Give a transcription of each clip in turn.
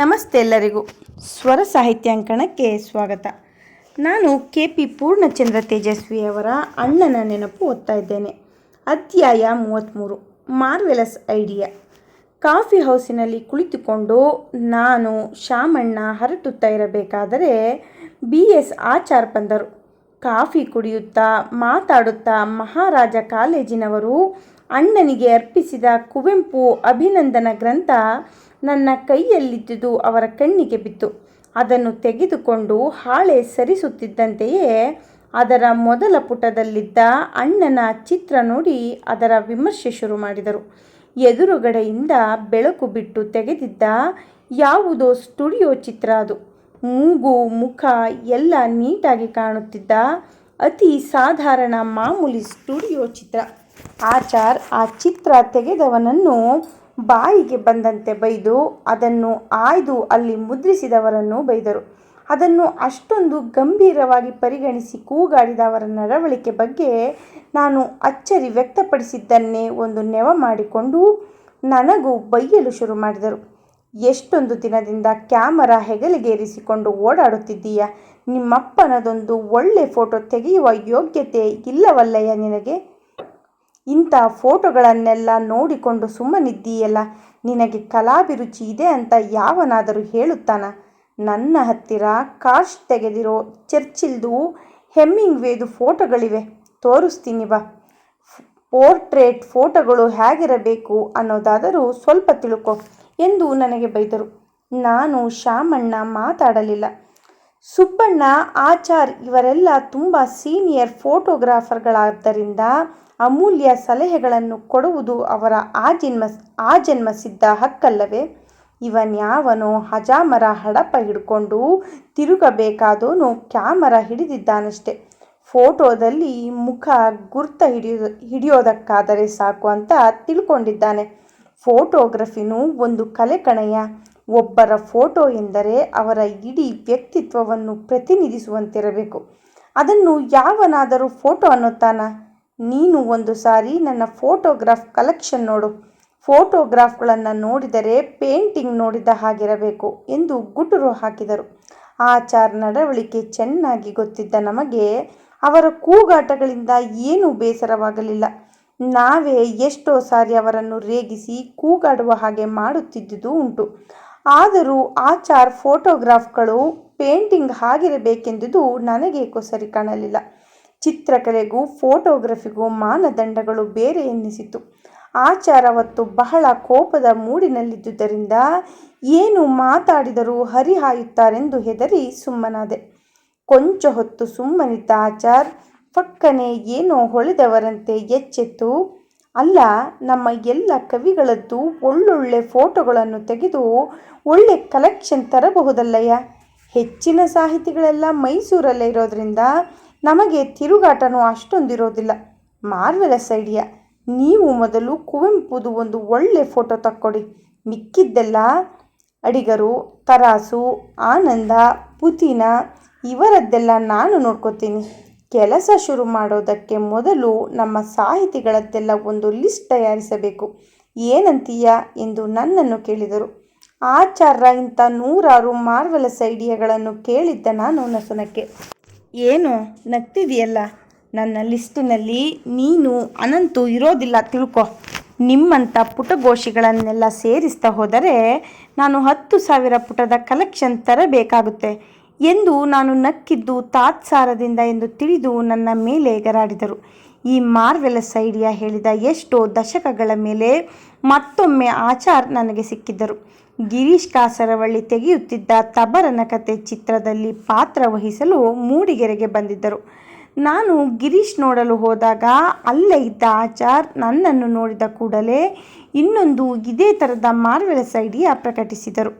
ನಮಸ್ತೆ ಎಲ್ಲರಿಗೂ. ಸ್ವರ ಸಾಹಿತ್ಯಾಂಕಣಕ್ಕೆ ಸ್ವಾಗತ. ನಾನು ಕೆ ಪಿ ಪೂರ್ಣಚಂದ್ರ ತೇಜಸ್ವಿಯವರ ಅಣ್ಣನ ನೆನಪು ಓದ್ತಾ ಇದ್ದೇನೆ. ಅಧ್ಯಾಯ ಮೂವತ್ತ್ಮೂರು ಮಾರ್ವೆಲಸ್ ಐಡಿಯಾ. ಕಾಫಿ ಹೌಸಿನಲ್ಲಿ ಕುಳಿತುಕೊಂಡು ನಾನು ಶಾಮಣ್ಣ ಹರಟುತ್ತಾ ಇರಬೇಕಾದರೆ ಬಿ ಎಸ್ ಆಚಾರ್ ಬಂದರು ಕಾಫಿ ಕುಡಿಯುತ್ತಾ ಮಾತಾಡುತ್ತಾ ಮಹಾರಾಜ ಕಾಲೇಜಿನವರು ಅಣ್ಣನಿಗೆ ಅರ್ಪಿಸಿದ ಕುವೆಂಪು ಅಭಿನಂದನ ಗ್ರಂಥ ನನ್ನ ಕೈಯಲ್ಲಿದ್ದುದು ಅವರ ಕಣ್ಣಿಗೆ ಬಿತ್ತು. ಅದನ್ನು ತೆಗೆದುಕೊಂಡು ಹಾಳೆ ಸರಿಸುತ್ತಿದ್ದಂತೆಯೇ ಅದರ ಮೊದಲ ಪುಟದಲ್ಲಿದ್ದ ಅಣ್ಣನ ಚಿತ್ರ ನೋಡಿ ಅದರ ವಿಮರ್ಶೆ ಶುರು ಮಾಡಿದರು. ಎದುರುಗಡೆಯಿಂದ ಬೆಳಕು ಬಿಟ್ಟು ತೆಗೆದಿದ್ದ ಯಾವುದೋ ಸ್ಟುಡಿಯೋ ಚಿತ್ರ ಅದು. ಮೂಗು, ಮುಖ ಎಲ್ಲ ನೀಟಾಗಿ ಕಾಣುತ್ತಿದ್ದ ಅತಿ ಸಾಧಾರಣ ಮಾಮೂಲಿ ಸ್ಟುಡಿಯೋ ಚಿತ್ರ. ಆಚಾರ್ ಆ ಚಿತ್ರ ತೆಗೆದವನನ್ನು ಬಾಯಿಗೆ ಬಂದಂತೆ ಬೈದು ಅದನ್ನು ಆಯ್ದು ಅಲ್ಲಿ ಮುದ್ರಿಸಿದವರನ್ನು ಬೈದರು. ಅದನ್ನು ಅಷ್ಟೊಂದು ಗಂಭೀರವಾಗಿ ಪರಿಗಣಿಸಿ ಕೂಗಾಡಿದ ಅವರ ನಡವಳಿಕೆ ಬಗ್ಗೆ ನಾನು ಅಚ್ಚರಿ ವ್ಯಕ್ತಪಡಿಸಿದ್ದನ್ನೇ ಒಂದು ನೆವ ಮಾಡಿಕೊಂಡು ನನಗೂ ಬೈಯಲು ಶುರು ಮಾಡಿದರು. ಎಷ್ಟೊಂದು ದಿನದಿಂದ ಕ್ಯಾಮರಾ ಹೆಗಲಿಗೇರಿಸಿಕೊಂಡು ಓಡಾಡುತ್ತಿದ್ದೀಯ? ನಿಮ್ಮಪ್ಪನದೊಂದು ಒಳ್ಳೆ ಫೋಟೋ ತೆಗೆಯುವ ಯೋಗ್ಯತೆ ಇಲ್ಲವಲ್ಲಯ್ಯ ನಿನಗೆ? ಇಂಥ ಫೋಟೋಗಳನ್ನೆಲ್ಲ ನೋಡಿಕೊಂಡು ಸುಮ್ಮನಿದ್ದೀಯಲ್ಲ? ನಿನಗೆ ಕಲಾಭಿರುಚಿ ಇದೆ ಅಂತ ಯಾವನಾದರೂ ಹೇಳುತ್ತಾನ? ನನ್ನ ಹತ್ತಿರ ಕಾಶ್ ತೆಗೆದಿರೋ ಚರ್ಚಿಲ್ದು ಹೆಮ್ಮಿಂಗ್ವೇದು ಫೋಟೋಗಳಿವೆ. ತೋರಿಸ್ತೀನಿ ಬಾ. ಪೋರ್ಟ್ರೇಟ್ ಫೋಟೋಗಳು ಹೇಗಿರಬೇಕು ಅನ್ನೋದಾದರೂ ಸ್ವಲ್ಪ ತಿಳ್ಕೊ ಎಂದು ನನಗೆ ಬೈದರು. ನಾನು ಶಾಮಣ್ಣ ಮಾತಾಡಲಿಲ್ಲ. ಸುಬ್ಬಣ್ಣ, ಆಚಾರ್ ಇವರೆಲ್ಲ ತುಂಬ ಸೀನಿಯರ್ ಫೋಟೋಗ್ರಾಫರ್ಗಳಾದ್ದರಿಂದ ಅಮೂಲ್ಯ ಸಲಹೆಗಳನ್ನು ಕೊಡುವುದು ಅವರ ಆ ಜನ್ಮ ಆ ಜನ್ಮ ಸಿದ್ಧ ಹಕ್ಕಲ್ಲವೇ ಇವನ್ಯಾವನೋ ಹಜಾಮರ ಹಡಪ ಹಿಡ್ಕೊಂಡು ತಿರುಗಬೇಕಾದೋನು ಕ್ಯಾಮರಾ ಹಿಡಿದಿದ್ದಾನಷ್ಟೆ. ಫೋಟೋದಲ್ಲಿ ಮುಖ ಗುರ್ತ ಹಿಡಿಯೋ, ಹಿಡಿಯೋದಕ್ಕಾದರೆ ಸಾಕು ಅಂತ ತಿಳ್ಕೊಂಡಿದ್ದಾನೆ. ಫೋಟೋಗ್ರಫಿನೂ ಒಂದು ಕಲೆ ಕಣಯ್ಯ ಒಬ್ಬರ ಫೋಟೋ ಎಂದರೆ ಅವರ ಇಡೀ ವ್ಯಕ್ತಿತ್ವವನ್ನು ಪ್ರತಿನಿಧಿಸುವಂತಿರಬೇಕು. ಅದನ್ನು ಯಾವನಾದರೂ ಫೋಟೋ ಅನ್ನುತ್ತಾನ? ನೀನು ಒಂದು ಸಾರಿ ನನ್ನ ಫೋಟೋಗ್ರಾಫ್ ಕಲೆಕ್ಷನ್ ನೋಡು. ಫೋಟೋಗ್ರಾಫ್ಗಳನ್ನು ನೋಡಿದರೆ ಪೇಂಟಿಂಗ್ ನೋಡಿದ ಹಾಗಿರಬೇಕು ಎಂದು ಗುಟುರು ಹಾಕಿದರು. ಆಚಾರ ನಡವಳಿಕೆ ಚೆನ್ನಾಗಿ ಗೊತ್ತಿದ್ದ ನಮಗೆ ಅವರ ಕೂಗಾಟಗಳಿಂದ ಏನೂ ಬೇಸರವಾಗಲಿಲ್ಲ. ನಾವೇ ಎಷ್ಟೋ ಸಾರಿ ಅವರನ್ನು ರೇಗಿಸಿ ಕೂಗಾಡುವ ಹಾಗೆ ಮಾಡುತ್ತಿದ್ದುದು ಉಂಟು. ಆದರೂ ಆಚಾರ್ ಫೋಟೋಗ್ರಾಫ್ಗಳು ಪೇಂಟಿಂಗ್ ಆಗಿರಬೇಕೆಂದುದು ನನಗೇಕೋ ಸರಿ ಕಾಣಲಿಲ್ಲ. ಚಿತ್ರಕಲೆಗೂ ಫೋಟೋಗ್ರಫಿಗೂ ಮಾನದಂಡಗಳು ಬೇರೆ ಎನ್ನಿಸಿತು ಆಚಾರ ಅವತ್ತು ಬಹಳ ಕೋಪದ ಮೂಡಿನಲ್ಲಿದ್ದುದರಿಂದ ಏನು ಮಾತಾಡಿದರೂ ಹರಿಹಾಯುತ್ತಾರೆಂದು ಹೆದರಿ ಸುಮ್ಮನಾದೆ. ಕೊಂಚ ಹೊತ್ತು ಸುಮ್ಮನಿದ್ದ ಆಚಾರ್ ಪಕ್ಕನೆ ಏನೋ ಹೊಳೆದವರಂತೆ ಎಚ್ಚೆತ್ತು. ಅಲ್ಲ, ನಮ್ಮ ಎಲ್ಲ ಕವಿಗಳದ್ದು ಒಳ್ಳೊಳ್ಳೆ ಫೋಟೋಗಳನ್ನು ತೆಗೆದು ಒಳ್ಳೆ ಕಲೆಕ್ಷನ್ ತರಬಹುದಲ್ಲಯ್ಯ? ಹೆಚ್ಚಿನ ಸಾಹಿತಿಗಳೆಲ್ಲ ಮೈಸೂರಲ್ಲೇ ಇರೋದ್ರಿಂದ ನಮಗೆ ತಿರುಗಾಟನೂ ಅಷ್ಟೊಂದಿರೋದಿಲ್ಲ. ಮಾರ್ವೆಲಸ್ ಐಡಿಯಾ ನೀವು ಮೊದಲು ಕುವೆಂಪುದು ಒಂದು ಒಳ್ಳೆ ಫೋಟೋ ತಕ್ಕೊಡಿ. ಮಿಕ್ಕಿದ್ದೆಲ್ಲ ಅಡಿಗರು, ತರಾಸು, ಆನಂದ ಪುತಿನ ಇವರದ್ದೆಲ್ಲ ನಾನು ನೋಡ್ಕೋತೀನಿ. ಕೆಲಸ ಶುರು ಮಾಡೋದಕ್ಕೆ ಮೊದಲು ನಮ್ಮ ಸಾಹಿತಿಗಳದ್ದೆಲ್ಲ ಒಂದು ಲಿಸ್ಟ್ ತಯಾರಿಸಬೇಕು. ಏನಂತೀಯ ಎಂದು ನನ್ನನ್ನು ಕೇಳಿದರು. ಆಚಾರ್ಯ, ಇಂಥ ನೂರಾರು ಮಾರ್ವೆಲಸ್ ಐಡಿಯಾಗಳನ್ನು ಕೇಳಿದ್ದ ನಾನು ನಸುನಕ್ಕೆ. ಏನು ನಗ್ತಿದೆಯಲ್ಲ ನನ್ನ ಲಿಸ್ಟಿನಲ್ಲಿ ನೀನು ಅನಂತು ಇರೋದಿಲ್ಲ, ತಿಳ್ಕೊ. ನಿಮ್ಮಂಥ ಪುಟಗೋಷಿಗಳನ್ನೆಲ್ಲ ಸೇರಿಸ್ತಾ ಹೋದರೆ ನಾನು ಹತ್ತು ಸಾವಿರ ಪುಟದ ಕಲೆಕ್ಷನ್ ತರಬೇಕಾಗುತ್ತೆ. ಎಂದು ನಾನು ನಕ್ಕಿದ್ದು ತಾತ್ಸಾರದಿಂದ ಎಂದು ತಿಳಿದು ನನ್ನ ಮೇಲೆ ಗರಾಡಿದರು. ಈ ಮಾರ್ವೆಲಸ್ ಐಡಿಯಾ ಹೇಳಿದ ಎಷ್ಟೋ ದಶಕಗಳ ಮೇಲೆ ಮತ್ತೊಮ್ಮೆ ಆಚಾರ್ ನನಗೆ ಸಿಕ್ಕಿದ್ದರು. ಗಿರೀಶ್ ಕಾಸರವಳ್ಳಿ ತೆಗೆಯುತ್ತಿದ್ದ ತಬರನ ಕತೆ ಚಿತ್ರದಲ್ಲಿ ಪಾತ್ರ ವಹಿಸಲು ಮೂಡಿಗೆರೆಗೆ ಬಂದಿದ್ದರು. ನಾನು ಗಿರೀಶ್ ನೋಡಲು ಹೋದಾಗ ಅಲ್ಲೇ ಇದ್ದ ಆಚಾರ್ ನನ್ನನ್ನು ನೋಡಿದ ಕೂಡಲೇ ಇನ್ನೊಂದು ಇದೇ ಥರದ ಮಾರ್ವೆಲಸ್ ಐಡಿಯಾ ಪ್ರಕಟಿಸಿದರು.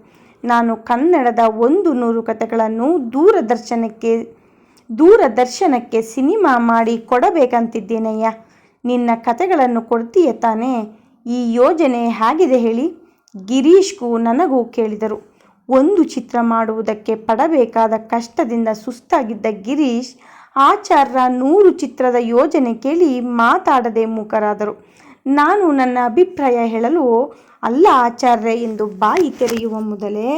ನಾನು ಕನ್ನಡದ ಒಂದು ನೂರು ಕಥೆಗಳನ್ನು ದೂರದರ್ಶನಕ್ಕೆ ದೂರದರ್ಶನಕ್ಕೆ ಸಿನಿಮಾ ಮಾಡಿ ಕೊಡಬೇಕಂತಿದ್ದೇನಯ್ಯ. ನಿನ್ನ ಕಥೆಗಳನ್ನು ಕೊಡ್ತೀಯ ತಾನೇ? ಈ ಯೋಜನೆ ಹೇಗಿದೆ ಹೇಳಿ ಗಿರೀಶ್ಗೂ ನನಗೂ ಕೇಳಿದರು. ಒಂದು ಚಿತ್ರ ಮಾಡುವುದಕ್ಕೆ ಪಡಬೇಕಾದ ಕಷ್ಟದಿಂದ ಸುಸ್ತಾಗಿದ್ದ ಗಿರೀಶ್ ಆಚಾರ್ಯ ನೂರು ಚಿತ್ರದ ಯೋಜನೆ ಕೇಳಿ ಮಾತಾಡದೆ ಮೂಕರಾದರು. ನಾನು ನನ್ನ ಅಭಿಪ್ರಾಯ ಹೇಳಲು ಅಲ್ಲ ಆಚಾರ್ಯ ಎಂದು ಬಾಯಿ ತೆರೆಯುವ ಮೊದಲೇ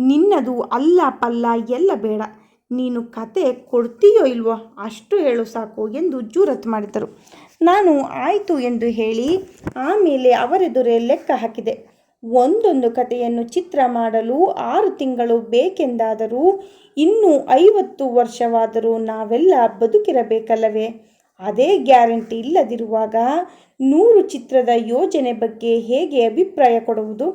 ನಿನ್ನದು ಅಲ್ಲ ಪಲ್ಲ ಎಲ್ಲ ಬೇಡ. ನೀನು ಕತೆ ಕೊಡ್ತೀಯೋ ಇಲ್ವೋ ಅಷ್ಟು ಹೇಳು ಸಾಕು ಎಂದು ಜೂರತ್ ಮಾಡಿದರು. ನಾನು ಆಯಿತು ಎಂದು ಹೇಳಿ ಆಮೇಲೆ ಅವರೆದುರೇ ಲೆಕ್ಕ ಹಾಕಿದೆ. ಒಂದೊಂದು ಕಥೆಯನ್ನು ಚಿತ್ರ ಮಾಡಲು ಆರು ತಿಂಗಳು ಬೇಕೆಂದಾದರೂ ಇನ್ನೂ ಐವತ್ತು ವರ್ಷವಾದರೂ ನಾವೆಲ್ಲ ಬದುಕಿರಬೇಕಲ್ಲವೇ? ಅದೇ ಗ್ಯಾರಂಟಿ ಇಲ್ಲದಿರುವಾಗ ನೂರು ಚಿತ್ರದ ಯೋಜನೆ ಬಗ್ಗೆ ಹೇಗೆ ಅಭಿಪ್ರಾಯ ಕೊಡುವುದು?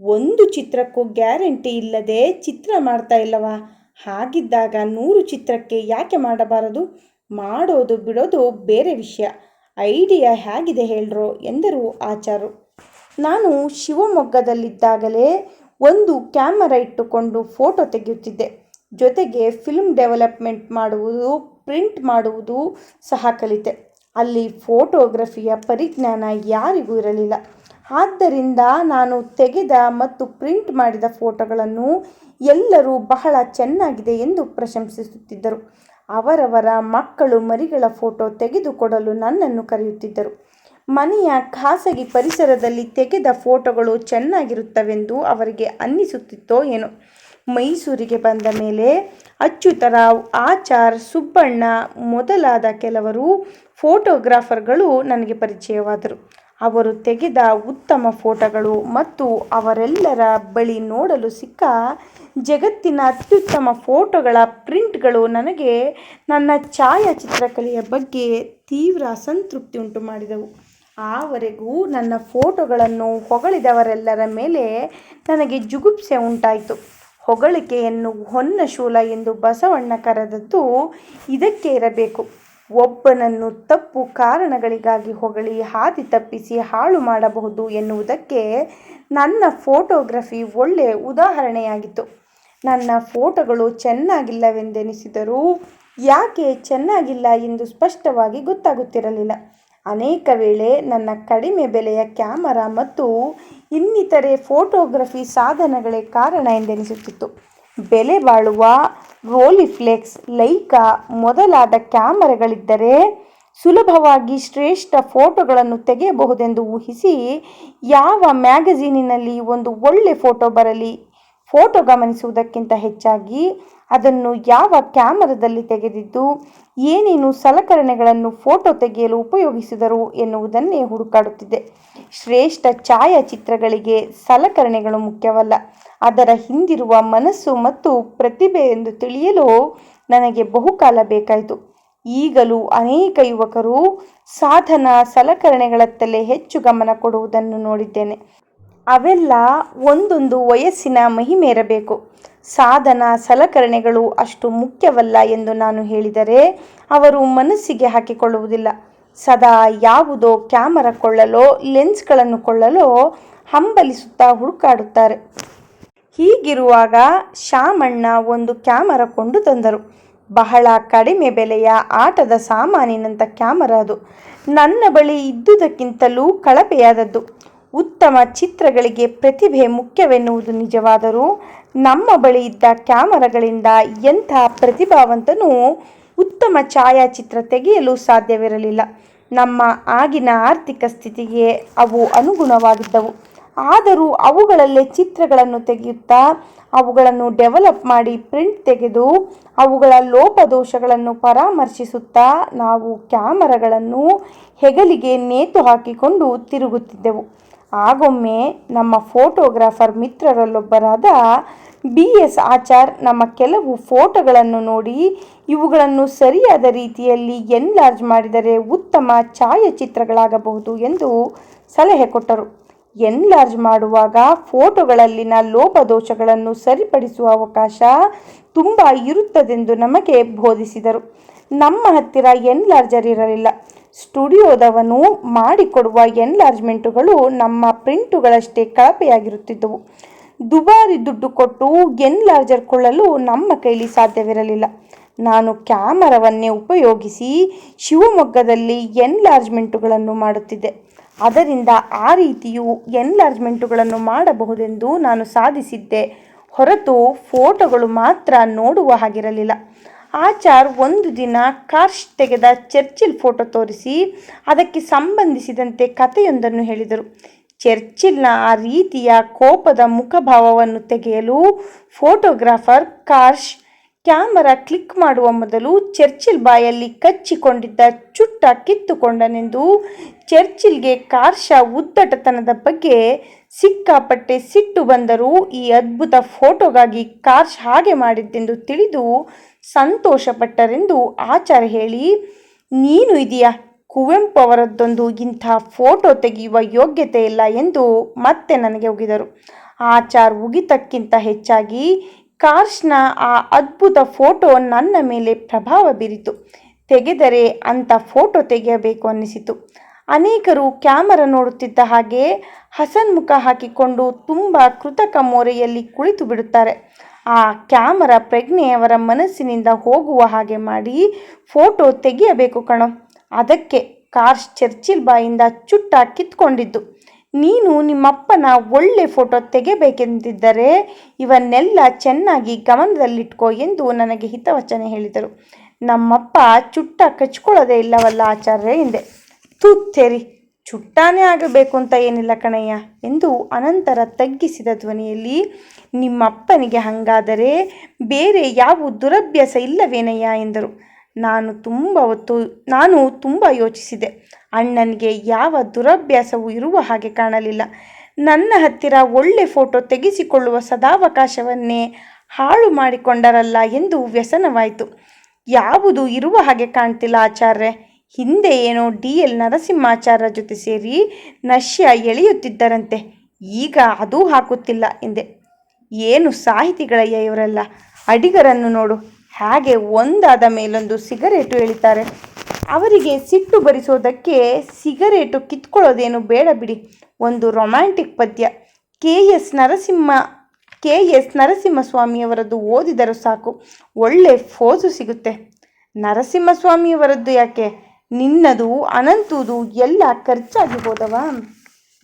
ಒಂದು ಚಿತ್ರಕ್ಕೂ ಗ್ಯಾರಂಟಿ ಇಲ್ಲದೆ ಚಿತ್ರ ಮಾಡ್ತಾ ಇಲ್ಲವ? ಹಾಗಿದ್ದಾಗ ನೂರು ಚಿತ್ರಕ್ಕೆ ಯಾಕೆ ಮಾಡಬಾರದು? ಮಾಡೋದು ಬಿಡೋದು ಬೇರೆ ವಿಷಯ. ಐಡಿಯಾ ಹೇಗಿದೆ ಹೇಳ್ರೋ ಎಂದರು ಆಚಾರು. ನಾನು ಶಿವಮೊಗ್ಗದಲ್ಲಿದ್ದಾಗಲೇ ಒಂದು ಕ್ಯಾಮರಾ ಇಟ್ಟುಕೊಂಡು ಫೋಟೋ ತೆಗೆಯುತ್ತಿದ್ದೆ. ಜೊತೆಗೆ ಫಿಲ್ಮ್ ಡೆವಲಪ್ಮೆಂಟ್ ಮಾಡುವುದು ಪ್ರಿಂಟ್ ಮಾಡುವುದು ಸಹ ಕಲಿತೆ. ಅಲ್ಲಿ ಫೋಟೋಗ್ರಫಿಯ ಪರಿಜ್ಞಾನ ಯಾರಿಗೂ ಇರಲಿಲ್ಲ. ಆದ್ದರಿಂದ ನಾನು ತೆಗೆದ ಮತ್ತು ಪ್ರಿಂಟ್ ಮಾಡಿದ ಫೋಟೋಗಳನ್ನು ಎಲ್ಲರೂ ಬಹಳ ಚೆನ್ನಾಗಿದೆ ಎಂದು ಪ್ರಶಂಸಿಸುತ್ತಿದ್ದರು. ಅವರವರ ಮಕ್ಕಳು ಮರಿಗಳ ಫೋಟೋ ತೆಗೆದುಕೊಡಲು ನನ್ನನ್ನು ಕರೆಯುತ್ತಿದ್ದರು. ಮನೆಯ ಖಾಸಗಿ ಪರಿಸರದಲ್ಲಿ ತೆಗೆದ ಫೋಟೋಗಳು ಚೆನ್ನಾಗಿರುತ್ತವೆಂದು ಅವರಿಗೆ ಅನ್ನಿಸುತ್ತಿತ್ತೋ ಏನೋ. ಮೈಸೂರಿಗೆ ಬಂದ ಮೇಲೆ ಅಚ್ಯುತರಾವ್ ಆಚಾರ್ ಸುಬ್ಬಣ್ಣ ಮೊದಲಾದ ಕೆಲವರು ಫೋಟೋಗ್ರಾಫರ್ಗಳು ನನಗೆ ಪರಿಚಯವಾದರು. ಅವರು ತೆಗೆದ ಉತ್ತಮ ಫೋಟೋಗಳು ಮತ್ತು ಅವರೆಲ್ಲರ ಬಳಿ ನೋಡಲು ಸಿಕ್ಕ ಜಗತ್ತಿನ ಅತ್ಯುತ್ತಮ ಫೋಟೋಗಳ ಪ್ರಿಂಟ್ಗಳು ನನಗೆ ನನ್ನ ಛಾಯಾಚಿತ್ರಕಲೆಯ ಬಗ್ಗೆ ತೀವ್ರ ಅಸಂತೃಪ್ತಿ ಉಂಟು ಮಾಡಿದವು. ಆವರೆಗೂ ನನ್ನ ಫೋಟೋಗಳನ್ನು ಹೊಗಳಿದವರೆಲ್ಲರ ಮೇಲೆ ನನಗೆ ಜುಗುಪ್ಸೆ ಉಂಟಾಯಿತು. ಹೊಗಳಿಕೆಯನ್ನು ಹೊನ್ನ ಶೂಲ ಎಂದು ಬಸವಣ್ಣ ಕರೆದದ್ದು ಇದಕ್ಕೆ ಇರಬೇಕು. ಒಬ್ಬನನ್ನು ತಪ್ಪು ಕಾರಣಗಳಿಗಾಗಿ ಹೊಗಳಿ, ಹಾದಿ ತಪ್ಪಿಸಿ ಹಾಳು ಮಾಡಬಹುದು ಎನ್ನುವುದಕ್ಕೆ ನನ್ನ ಫೋಟೋಗ್ರಫಿ ಒಳ್ಳೆಯ ಉದಾಹರಣೆಯಾಗಿತ್ತು. ನನ್ನ ಫೋಟೋಗಳು ಚೆನ್ನಾಗಿಲ್ಲವೆಂದೆನಿಸಿದರೂ ಯಾಕೆ ಚೆನ್ನಾಗಿಲ್ಲ ಎಂದು ಸ್ಪಷ್ಟವಾಗಿ ಗೊತ್ತಾಗುತ್ತಿರಲಿಲ್ಲ. ಅನೇಕ ವೇಳೆ ನನ್ನ ಕಡಿಮೆ ಬೆಲೆಯ ಕ್ಯಾಮರಾ ಮತ್ತು ಇನ್ನಿತರೆ ಫೋಟೋಗ್ರಫಿ ಸಾಧನಗಳೇ ಕಾರಣ ಎಂದೆನಿಸುತ್ತಿತ್ತು. ಬೆಲೆ ಬಾಳುವ ರೋಲಿಫ್ಲೆಕ್ಸ್, ಲೈಕಾ ಮೊದಲಾದ ಕ್ಯಾಮರಾಗಳಿದ್ದರೆ ಸುಲಭವಾಗಿ ಶ್ರೇಷ್ಠ ಫೋಟೋಗಳನ್ನು ತೆಗೆಯಬಹುದೆಂದು ಊಹಿಸಿ ಯಾವ ಮ್ಯಾಗಝೀನಿನಲ್ಲಿ ಒಂದು ಒಳ್ಳೆ ಫೋಟೋ ಬರಲಿ, ಫೋಟೋ ಗಮನಿಸುವುದಕ್ಕಿಂತ ಹೆಚ್ಚಾಗಿ ಅದನ್ನು ಯಾವ ಕ್ಯಾಮರಾದಲ್ಲಿ ತೆಗೆದಿದ್ದು, ಏನೇನು ಸಲಕರಣೆಗಳನ್ನು ಫೋಟೋ ತೆಗೆಯಲು ಉಪಯೋಗಿಸಿದರು ಎನ್ನುವುದನ್ನೇ ಹುಡುಕಾಡುತ್ತಿದೆ. ಶ್ರೇಷ್ಠ ಛಾಯಾಚಿತ್ರಗಳಿಗೆ ಸಲಕರಣೆಗಳು ಮುಖ್ಯವಲ್ಲ. ಅದರ ಹಿಂದಿರುವ ಮನಸ್ಸು ಮತ್ತು ಪ್ರತಿಭೆ ಎಂದು ತಿಳಿಯಲು ನನಗೆ ಬಹುಕಾಲ ಬೇಕಾಯಿತು. ಈಗಲೂ ಅನೇಕ ಯುವಕರು ಸಾಧನ ಸಲಕರಣೆಗಳತ್ತಲೇ ಹೆಚ್ಚು ಗಮನ ಕೊಡುವುದನ್ನು ನೋಡಿದ್ದೇನೆ. ಅವೆಲ್ಲ ಒಂದೊಂದು ವಯಸ್ಸಿನ ಮಹಿಮೇರಬೇಕು ಸಾಧನ ಸಲಕರಣೆಗಳು ಅಷ್ಟು ಮುಖ್ಯವಲ್ಲ ಎಂದು ನಾನು ಹೇಳಿದರೆ ಅವರು ಮನಸ್ಸಿಗೆ ಹಾಕಿಕೊಳ್ಳುವುದಿಲ್ಲ. ಸದಾ ಯಾವುದೋ ಕ್ಯಾಮರ ಕೊಳ್ಳಲೋ, ಲೆನ್ಸ್ಗಳನ್ನು ಕೊಳ್ಳಲೋ ಹಂಬಲಿಸುತ್ತಾ ಹುಡುಕಾಡುತ್ತಾರೆ. ಹೀಗಿರುವಾಗ ಶಾಮಣ್ಣ ಒಂದು ಕ್ಯಾಮರ ಕೊಂಡು ತಂದರು. ಬಹಳ ಕಡಿಮೆ ಬೆಲೆಯ ಆಟದ ಸಾಮಾನಿನಂಥ ಕ್ಯಾಮರ ಅದು. ನನ್ನ ಬಳಿ ಇದ್ದುದಕ್ಕಿಂತಲೂ ಕಳಪೆಯಾದದ್ದು. ಉತ್ತಮ ಚಿತ್ರಗಳಿಗೆ ಪ್ರತಿಭೆ ಮುಖ್ಯವೆನ್ನುವುದು ನಿಜವಾದರೂ ನಮ್ಮ ಬಳಿ ಇದ್ದ ಕ್ಯಾಮರಾಗಳಿಂದ ಎಂಥ ಪ್ರತಿಭಾವಂತನೂ ಉತ್ತಮ ಛಾಯಾಚಿತ್ರ ತೆಗೆಯಲು ಸಾಧ್ಯವಿರಲಿಲ್ಲ. ನಮ್ಮ ಆಗಿನ ಆರ್ಥಿಕ ಸ್ಥಿತಿಗೆ ಅವು ಅನುಗುಣವಾಗಿದ್ದವು. ಆದರೂ ಅವುಗಳಲ್ಲೇ ಚಿತ್ರಗಳನ್ನು ತೆಗೆಯುತ್ತಾ, ಅವುಗಳನ್ನು ಡೆವಲಪ್ ಮಾಡಿ ಪ್ರಿಂಟ್ ತೆಗೆದು, ಅವುಗಳ ಲೋಪದೋಷಗಳನ್ನು ಪರಾಮರ್ಶಿಸುತ್ತಾ ನಾವು ಕ್ಯಾಮರಾಗಳನ್ನು ಹೆಗಲಿಗೆ ನೇತು ಹಾಕಿಕೊಂಡು ತಿರುಗುತ್ತಿದ್ದೆವು. ಆಗೊಮ್ಮೆ ನಮ್ಮ ಫೋಟೋಗ್ರಾಫರ್ ಮಿತ್ರರಲ್ಲೊಬ್ಬರಾದ ಬಿ ಎಸ್ ಆಚಾರ್ ನಮ್ಮ ಕೆಲವು ಫೋಟೋಗಳನ್ನು ನೋಡಿ ಇವುಗಳನ್ನು ಸರಿಯಾದ ರೀತಿಯಲ್ಲಿ ಎನ್ಲಾರ್ಜ್ ಮಾಡಿದರೆ ಉತ್ತಮ ಛಾಯಾಚಿತ್ರಗಳಾಗಬಹುದು ಎಂದು ಸಲಹೆ ಕೊಟ್ಟರು. ಎನ್ಲಾರ್ಜ್ ಮಾಡುವಾಗ ಫೋಟೋಗಳಲ್ಲಿನ ಲೋಪದೋಷಗಳನ್ನು ಸರಿಪಡಿಸುವ ಅವಕಾಶ ತುಂಬ ಇರುತ್ತದೆಂದು ನಮಗೆ ಬೋಧಿಸಿದರು. ನಮ್ಮ ಹತ್ತಿರ ಎನ್ಲಾರ್ಜರ್ ಇರಲಿಲ್ಲ. ಸ್ಟುಡಿಯೋದವನು ಮಾಡಿಕೊಡುವ ಎನ್ಲಾರ್ಜ್ಮೆಂಟುಗಳು ನಮ್ಮ ಪ್ರಿಂಟುಗಳಷ್ಟೇ ಕಳಪೆಯಾಗಿರುತ್ತಿದ್ದವು. ದುಬಾರಿ ದುಡ್ಡು ಕೊಟ್ಟು ಎನ್ಲಾರ್ಜರ್ ಕೊಳ್ಳಲು ನಮ್ಮ ಕೈಲಿ ಸಾಧ್ಯವಿರಲಿಲ್ಲ. ನಾನು ಕ್ಯಾಮರಾವನ್ನೇ ಉಪಯೋಗಿಸಿ ಶಿವಮೊಗ್ಗದಲ್ಲಿ ಎನ್ಲಾರ್ಜ್ಮೆಂಟುಗಳನ್ನು ಮಾಡುತ್ತಿದ್ದೆ. ಅದರಿಂದ ಆ ರೀತಿಯು ಎನ್ಲಾರ್ಜ್ಮೆಂಟುಗಳನ್ನು ಮಾಡಬಹುದೆಂದು ನಾನು ಸಾಧಿಸಿದ್ದೆ. ಹೊರತು ಫೋಟೋಗಳು ಮಾತ್ರ ನೋಡುವ ಹಾಗಿರಲಿಲ್ಲ. ಆಚಾರ್ ಒಂದು ದಿನ ಕಾರ್ಶ್ ತೆಗೆದ ಚರ್ಚಿಲ್ ಫೋಟೋ ತೋರಿಸಿ ಅದಕ್ಕೆ ಸಂಬಂಧಿಸಿದಂತೆ ಕಥೆಯೊಂದನ್ನು ಹೇಳಿದರು. ಚರ್ಚಿಲ್ನ ಆ ರೀತಿಯ ಕೋಪದ ಮುಖಭಾವವನ್ನು ತೆಗೆಯಲು ಫೋಟೋಗ್ರಾಫರ್ ಕಾರ್ಶ್ ಕ್ಯಾಮರಾ ಕ್ಲಿಕ್ ಮಾಡುವ ಮೊದಲು ಚರ್ಚಿಲ್ ಬಾಯಲ್ಲಿ ಕಚ್ಚಿಕೊಂಡಿದ್ದ ಚುಟ್ಟ ಕಿತ್ತುಕೊಂಡನೆಂದು ಚರ್ಚಿಲ್ಗೆ ಕಾರ್ಶ ಉದ್ದಟತನದ ಬಗ್ಗೆ ಸಿಕ್ಕಾಪಟ್ಟೆ ಸಿಟ್ಟು ಬಂದರೂ ಈ ಅದ್ಭುತ ಫೋಟೋಗಾಗಿ ಕಾರ್ಶ್ ಹಾಗೆ ಮಾಡಿದ್ದೆಂದು ತಿಳಿದು ಸಂತೋಷಪಟ್ಟರೆಂದು ಆಚಾರ್ಯ ಹೇಳಿ, ನೀನು ಇದೆಯಾ? ಕುವೆಂಪು ಅವರದ್ದೊಂದು ಇಂಥ ಫೋಟೋ ತೆಗೆಯುವ ಯೋಗ್ಯತೆ ಇಲ್ಲ ಎಂದು ಮತ್ತೆ ನನಗೆ ಉಗಿದರು. ಆಚಾರ್ ಉಗಿತಕ್ಕಿಂತ ಹೆಚ್ಚಾಗಿ ಕಾರ್ಶ್ನ ಆ ಅದ್ಭುತ ಫೋಟೋ ನನ್ನ ಮೇಲೆ ಪ್ರಭಾವ ಬೀರಿತು. ತೆಗೆದರೆ ಅಂಥ ಫೋಟೋ ತೆಗೆಯಬೇಕು ಅನ್ನಿಸಿತು. ಅನೇಕರು ಕ್ಯಾಮರಾ ನೋಡುತ್ತಿದ್ದ ಹಾಗೆ ಹಸನ್ಮುಖ ಹಾಕಿಕೊಂಡು ತುಂಬ ಕೃತಕ ಮೋರೆಯಲ್ಲಿ ಕುಳಿತು ಬಿಡುತ್ತಾರೆ. ಆ ಕ್ಯಾಮರಾ ಪ್ರಜ್ಞೆಯವರ ಮನಸ್ಸಿನಿಂದ ಹೋಗುವ ಹಾಗೆ ಮಾಡಿ ಫೋಟೋ ತೆಗೆಯಬೇಕು ಕಣೋ. ಅದಕ್ಕೆ ಕಾರ್ಶ್ ಚರ್ಚಿಲ್ ಬಾಯಿಂದ ಚುಟ್ಟ ಕಿತ್ಕೊಂಡಿದ್ದು. ನೀನು ನಿಮ್ಮಪ್ಪನ ಒಳ್ಳೆ ಫೋಟೋ ತೆಗೆಬೇಕೆಂದಿದ್ದರೆ ಇವನ್ನೆಲ್ಲ ಚೆನ್ನಾಗಿ ಗಮನದಲ್ಲಿಟ್ಕೋ ಎಂದು ನನಗೆ ಹಿತವಚನೆ ಹೇಳಿದರು. ನಮ್ಮಪ್ಪ ಚುಟ್ಟ ಕಚ್ಕೊಳ್ಳೋದೇ ಇಲ್ಲವಲ್ಲ ಆಚಾರ್ಯ ಎಂದೆ. ತುತ್ತೇರಿ ಚುಟ್ಟಾನೇ ಆಗಬೇಕು ಅಂತ ಏನಿಲ್ಲ ಕಣಯ್ಯ ಎಂದು ಅನಂತರ ತಗ್ಗಿಸಿದ ಧ್ವನಿಯಲ್ಲಿ, ನಿಮ್ಮಪ್ಪನಿಗೆ ಹಂಗಾದರೆ ಬೇರೆ ಯಾವ ದುರಭ್ಯಾಸ ಇಲ್ಲವೇನಯ್ಯ ಎಂದರು. ನಾನು ತುಂಬ ಹೊತ್ತು, ನಾನು ತುಂಬ ಯೋಚಿಸಿದೆ. ಅಣ್ಣನಿಗೆ ಯಾವ ದುರಭ್ಯಾಸವೂ ಇರುವ ಹಾಗೆ ಕಾಣಲಿಲ್ಲ. ನನ್ನ ಹತ್ತಿರ ಒಳ್ಳೆ ಫೋಟೋ ತೆಗೆಸಿಕೊಳ್ಳುವ ಸದಾವಕಾಶವನ್ನೇ ಹಾಳು ಮಾಡಿಕೊಂಡರಲ್ಲ ಎಂದು ವ್ಯಸನವಾಯಿತು. ಯಾವುದು ಇರುವ ಹಾಗೆ ಕಾಣ್ತಿಲ್ಲ ಆಚಾರ್ಯ ಹಿಂದೆ ಏನೋ ಡಿ ಎಲ್ ನರಸಿಂಹಾಚಾರ್ಯ ಜೊತೆ ಸೇರಿ ನಶ್ಯ ಎಳೆಯುತ್ತಿದ್ದರಂತೆ. ಈಗ ಅದೂ ಹಾಕುತ್ತಿಲ್ಲ ಎಂದೆ. ಏನು ಸಾಹಿತಿಗಳಯ್ಯ ಇವರೆಲ್ಲ? ಅಡಿಗರನ್ನು ನೋಡು. ಹಾಗೆ ಒಂದಾದ ಮೇಲೊಂದು ಸಿಗರೇಟು ಎಳಿತಾರೆ. ಅವರಿಗೆ ಸಿಟ್ಟು ಬರಿಸೋದಕ್ಕೆ ಸಿಗರೇಟು ಕಿತ್ಕೊಳ್ಳೋದೇನು ಬೇಡ ಬಿಡಿ. ಒಂದು ರೊಮ್ಯಾಂಟಿಕ್ ಪದ್ಯ. K S Narasimha, K S ನರಸಿಂಹಸ್ವಾಮಿಯವರದ್ದು ಓದಿದರೂ ಸಾಕು. ಒಳ್ಳೆ ಫೋಸು ಸಿಗುತ್ತೆ. ನರಸಿಂಹಸ್ವಾಮಿಯವರದ್ದು ಯಾಕೆ? ನಿನ್ನದು, ಅನಂತುದು ಎಲ್ಲ ಖರ್ಚಾಗಿ ಹೋದವಾ?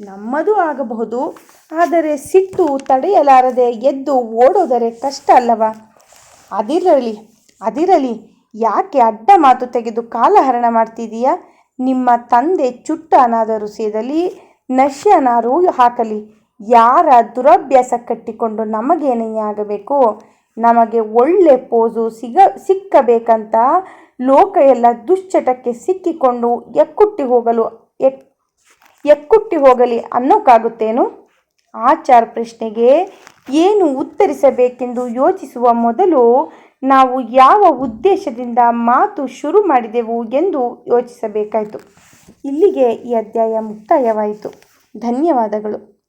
ನಮ್ಮದು ಆಗಬಹುದು. ಆದರೆ ಸಿಟ್ಟು ತಡೆಯಲಾರದೆ ಎದ್ದು ಓಡೋದರೆ ಕಷ್ಟ ಅಲ್ಲವಾ? ಅದಿರಲಿ ಅದಿರಲಿ, ಯಾಕೆ ಅಡ್ಡ ಮಾತು ತೆಗೆದು ಕಾಲಹರಣ ಮಾಡ್ತಿದೀಯಾ ನಿಮ್ಮ ತಂದೆ ಚುಟ್ಟ ಚುಟ್ಟನಾದರೂ ಸೇದಲಿ ನಶ್ಯನಾರು ಹಾಕಲಿ. ಯಾರ ದುರಭ್ಯಾಸ ಕಟ್ಟಿಕೊಂಡು ನಮಗೇನೇ ಆಗಬೇಕು? ನಮಗೆ ಒಳ್ಳೆ ಪೋಸು ಸಿಗ, ಸಿಕ್ಕಬೇಕಂತ ಲೋಕ ಎಲ್ಲ ದುಶ್ಚಟಕ್ಕೆ ಸಿಕ್ಕಿಕೊಂಡು ಎಕ್ಕುಟ್ಟಿ ಹೋಗಲು, ಎಕ್, ಎಕ್ಕುಟ್ಟಿ ಹೋಗಲಿ ಅನ್ನೋಕ್ಕಾಗುತ್ತೇನು ಆಚಾರ್ ಪ್ರಶ್ನೆಗೆ ಏನು ಉತ್ತರಿಸಬೇಕೆಂದು ಯೋಚಿಸುವ ಮೊದಲು ನಾವು ಯಾವ ಉದ್ದೇಶದಿಂದ ಮಾತು ಶುರು ಮಾಡಿದೆವು ಎಂದು ಯೋಚಿಸಬೇಕಾಯಿತು. ಇಲ್ಲಿಗೆ ಈ ಅಧ್ಯಾಯ ಮುಕ್ತಾಯವಾಯಿತು. ಧನ್ಯವಾದಗಳು.